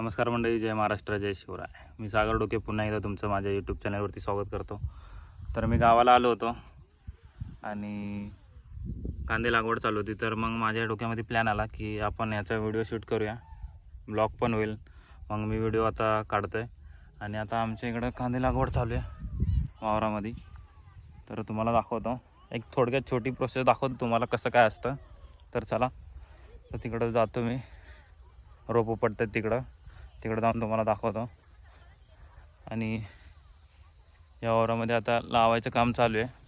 नमस्कार मंडळी जय महाराष्ट्र जय शिवराय. मी सागर डोके पुन्हा एकदा तुमचं माझ्या यूट्यूब चॅनलवरती स्वागत करतो. तर मी गावाला आलो होतो आणि कांदे लागवड चालू होती. तर मग माझ्या डोक्यामध्ये प्लॅन आला की आपण याचा व्हिडिओ शूट करूया. ब्लॉग पण होईल. मग मी व्हिडिओ आता काढतो आहे आणि आता आमच्या इकडं कांदे लागवड चालू आहे वावरामध्ये. तर तुम्हाला दाखवतो. एक थोडक्यात छोटी प्रोसेस दाखवतो तुम्हाला कसं काय असतं. तर चला. तर तिकडं जातो मी. रोपं पडतात तिकडं. तिकडं जाऊन तुम्हाला दाखवतो. आणि या वावरामध्ये आता लावायचं काम चालू आहे.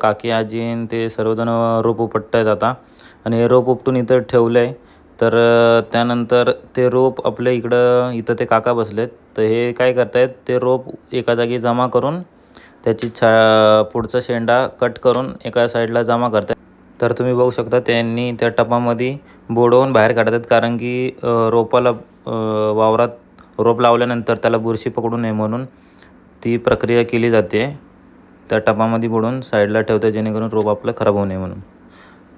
काकी आजीन ते सर्वजण रोप उपटत आहेत आता. आणि हे रोप उपटून इथं ठेवलं आहे तर त्यानंतर ते रोप आपल्या इकडं इथं ते काका बसलेत. तर हे काय करतायत ते रोप एका जागी जमा करून त्याची छा पुढचा शेंडा कट करून एका साईडला जमा करतात तर तुम्ही बघू शकता त्यांनी त्या टपामध्ये बोडवून बाहेर काढतात कारण की रोपाला वावरात रोप लावल्यानंतर त्याला बुरशी पकडू नये म्हणून ती प्रक्रिया केली जाते. त्या टपामध्ये बुडून साईडला ठेवतात जेणेकरून रोप आपलं खराब होऊ नये म्हणून.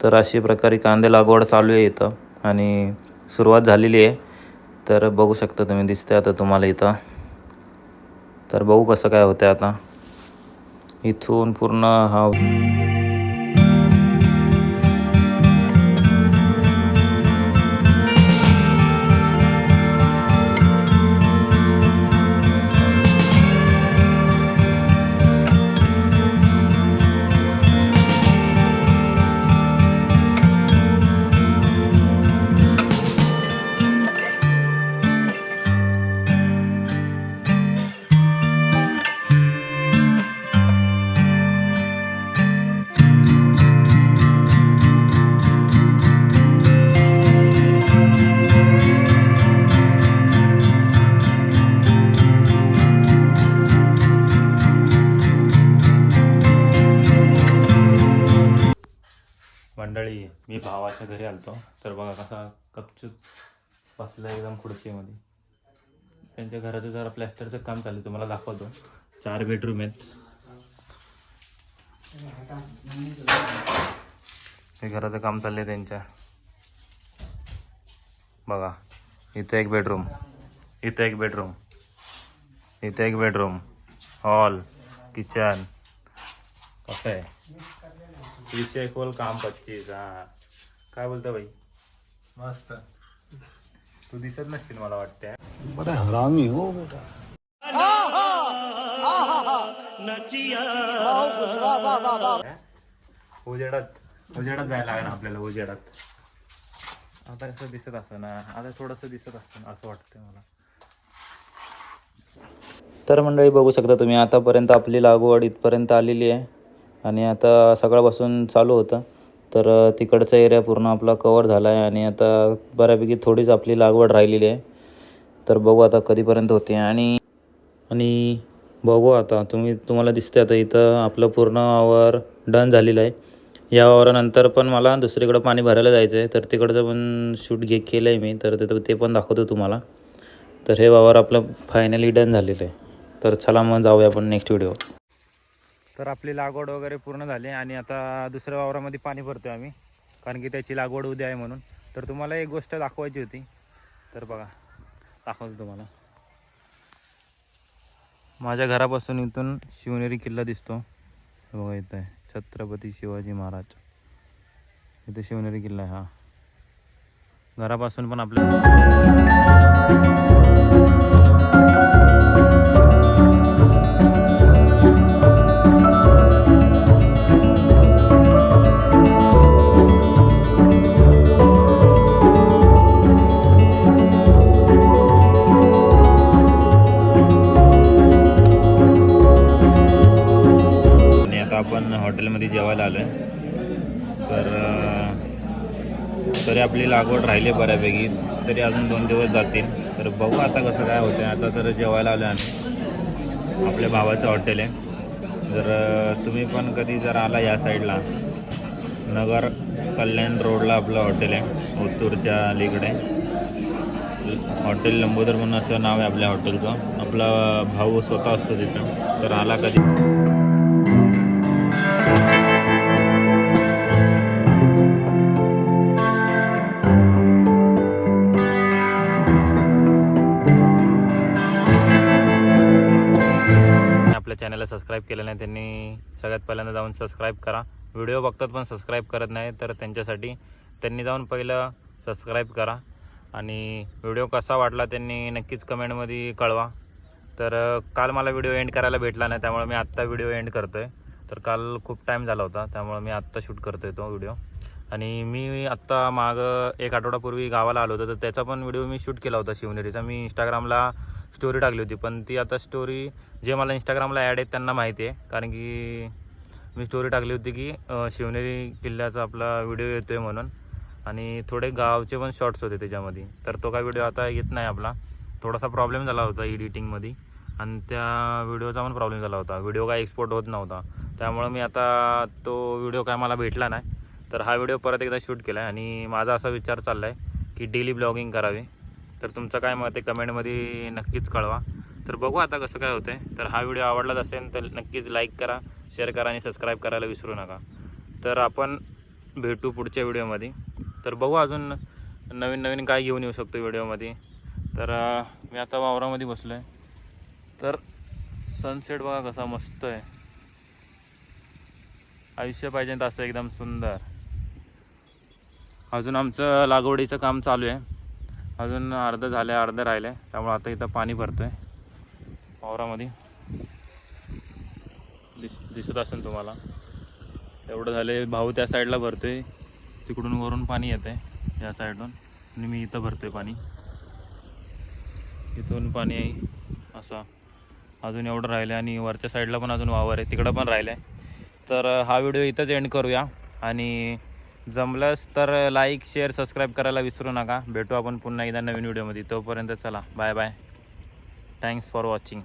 तर अशी प्रकारे कांदे लागवड चालू आहे इथं आणि सुरुवात झालेली आहे. तर बघू शकता तुम्ही दिसते आता तुम्हाला इथं. तर बघू कसं काय होतं आता. इथून पूर्ण हा मंडळी मी भावाच्या घरी आलतो. तर बघा कसा कपचूप बसला एकदम खुर्चीमध्ये. त्यांच्या घराचं जरा प्लॅस्टरचं काम चालू आहे, तुम्हाला दाखवतो. चार बेडरूम आहेत. हे घराचं काम चाललंय त्यांच्या. बघा इथं एक बेडरूम इथं एक बेडरूम इथं एक बेडरूम हॉल किचन कसं आहे? विषय खोल काम पच्चीस हा. काय बोलतो भाई? मस्त. तू दिसत नसतील मला वाटते बड़ा हरामी हो बेटा. उजेडात उजेडात जायला लागणार आपल्याला उजेडात. आता कसं दिसत असं ना आता थोडंसं दिसत असतं ना असं वाटतंय मला. तर मंडळी बघू शकता तुम्ही आतापर्यंत आपली लागवड इथपर्यंत आलेली आहे. आणि आता सकाळपासून चालू होतं. तर तिकडचा एरिया पूर्ण आपला कवर झाला आहे आणि आता बऱ्यापैकी थोडीच आपली लागवड राहिलेली आहे. तर बघू आता कधीपर्यंत होते आणि आणि बघू आता तुम्ही तुम्हाला दिसते आता इथं आपलं पूर्ण वावर डन झालेलं आहे. या वावरानंतर पण मला दुसरीकडं पाणी भरायला जायचं आहे. तर तिकडचं पण शूट घे केलं आहे मी. तर ते ते पण दाखवतो तुम्हाला. तर हे वावर आपलं फायनली डन झालेलं आहे. तर चला मग जाऊया आपण नेक्स्ट व्हिडिओ तर आपली लागवड वगैरे पूर्ण झाली आणि आता दुसऱ्या वावरामध्ये पाणी भरतो आम्ही कारण की त्याची लागवड उद्या आहे म्हणून. तर तुम्हाला एक गोष्ट दाखवायची होती. तर बघा दाखवतो तुम्हाला. माझ्या घरापासून इथून शिवनेरी किल्ला दिसतो. बघा इथं आहे छत्रपती शिवाजी महाराज. इथे शिवनेरी किल्ला आहे हा. घरापासून पण आपल्या हॉटेलमध्ये जेवायला आलं आहे तर तरी आपली लागवड राहिली बऱ्यापैकी. तरी अजून दोन दिवस जातील. तर बघू आता कसं काय होतं आता तर जेवायला आलो आम्ही. आपल्या भावाचं हॉटेल आहे. जर तुम्ही पण कधी जर आला या साईडला नगर कल्याण रोडला आपलं हॉटेल आहे. ओतूरच्या अलीकडे. हॉटेल लंबोदर म्हणून असं नाव आहे आपल्या हॉटेलचं. आपला भाऊ स्वतः असतो तिथं. तर आला कधी? सबस्क्राईब केलं नाही त्यांनी सगळ्यात पहिल्यांदा जाऊन सबस्क्राईब करा. व्हिडिओ बघतात पण सबस्क्राईब करत नाही तर त्यांच्यासाठी त्यांनी जाऊन पहिलं सबस्क्राईब करा. आणि व्हिडिओ कसा वाटला त्यांनी नक्कीच कमेंटमध्ये कळवा. तर काल मला व्हिडिओ एंड करायला भेटला नाही त्यामुळे मी आत्ता व्हिडिओ एंड करतो आहे तर काल खूप टाईम झाला होता त्यामुळे मी आत्ता शूट करतो आहे तो व्हिडिओ आणि मी आत्ता मागं एक आठवडापूर्वी गावाला आलो होतो तर त्याचा पण व्हिडिओ मी शूट केला होता शिवनेरीचा. मी इंस्टाग्रामला स्टोरी टाकली होती. पण ती आता स्टोरी जे मला इंस्टाग्रामला ॲड आहेत त्यांना माहिती आहे. कारण की मी स्टोरी टाकली होती की शिवनेरी किल्ल्याचा आपला व्हिडिओ येतो आहे म्हणून. आणि थोडे गावचे पण शॉर्ट्स होते त्याच्यामध्ये. तर तो काय व्हिडिओ आता येत नाही आपला. थोडासा प्रॉब्लेम झाला होता एडिटिंगमध्ये आणि त्या व्हिडिओचा पण प्रॉब्लेम झाला होता. व्हिडिओ काय एक्सपोर्ट होत नव्हता. त्यामुळं मी आता तो व्हिडिओ काय मला भेटला नाही. तर हा व्हिडिओ परत एकदा शूट केला आहे आणि माझा असा विचार चालला आहे की डेली ब्लॉगिंग करावी. तर तुमचं काय मत आहे? कमेंटमध्ये नक्कीच कळवा. तर बघू आता कसं काय होतं आहे तर हा व्हिडिओ आवडलाच असेल तर नक्कीच लाईक करा शेअर करा आणि सबस्क्राईब करायला विसरू नका. तर आपण भेटू पुढच्या व्हिडिओमध्ये. तर बघू अजून नवीन नवीन काय घेऊन येऊ शकतो व्हिडिओमध्ये. तर मी आता वावरामध्ये बसलो आहे तर सनसेट बघा कसा मस्त आहे. आयुष्य पाहिजे तसं एकदम सुंदर. अजून आमचं लागवडीचं काम चालू आहे. अजून अर्धं झालं आहे अर्धं राहिलं आहे त्यामुळे आता इथं पाणी भरतो आहे वावरामध्ये. दिस दिसत असेल तुम्हाला. एवढं झालं भाऊ त्या साईडला भरतो आहे तिकडून वरून पाणी येतं आहे या साईडून. आणि मी इथं भरतो आहे पाणी. इथून पाणी आहे असा. अजून एवढं राहिलं आणि वरच्या साईडला पण अजून वावर आहे तिकडं पण राहिलं आहे तर हा व्हिडिओ इथंच एंड करूया. आणि जमलंच तर लाईक शेअर सबस्क्राईब करायला विसरू नका. भेटू आपण पुन्हा एकदा नवीन व्हिडिओमध्ये तोपर्यंत चला. Bye bye thanks for watching